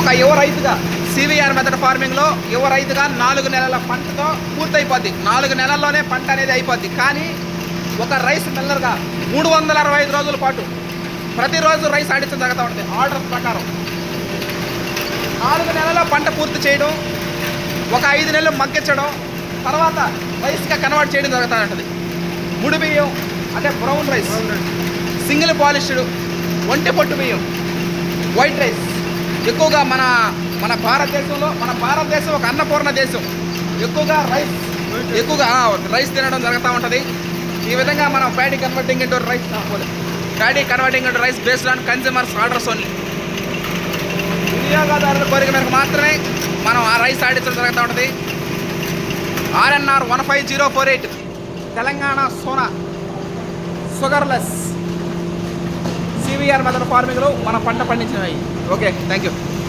ఒక యువ రైతుగా సివిఆర్ మెథడ్ ఫార్మింగ్లో యువ రైతుగా నాలుగు నెలల పంటతో పూర్తయిపోద్ది. నాలుగు నెలల్లోనే పంట అనేది అయిపోద్ది. కానీ ఒక రైస్ మిల్లర్గా మూడు వందల అరవై ఐదు రోజుల పాటు ప్రతిరోజు రైస్ ఆడించడం జరుగుతూ ఉంటుంది. ఆర్డర్ ప్రకారం నాలుగు నెలల పంట పూర్తి చేయడం ఒక ఐదు నెలలు మగ్గించడం తర్వాత రైస్గా కన్వర్ట్ చేయడం జరుగుతూ ఉంటుంది. ముడి బియ్యం అంటే బ్రౌన్ రైస్ సింగిల్ పాలిష్డ్ ఒంటి పొట్టు బియ్యం వైట్ రైస్ ఎక్కువగా మన మన భారతదేశంలో మన భారతదేశం ఒక అన్నపూర్ణ దేశం. ఎక్కువగా రైస్ ఎక్కువగా రైస్ తినడం జరుగుతూ ఉంటుంది. ఈ విధంగా మనం paddy converting into rice paddy converting into rice based on consumers orders only వినియోగదారుల కోరిక మేరకు మాత్రమే మనం ఆ రైస్ ఆడించడం జరుగుతూ ఉంటుంది. RNR one five zero four eight Telangana Sona sugarless CVR method ఫార్మింగ్లో మన పంట పండించినవి. Okay, thank you.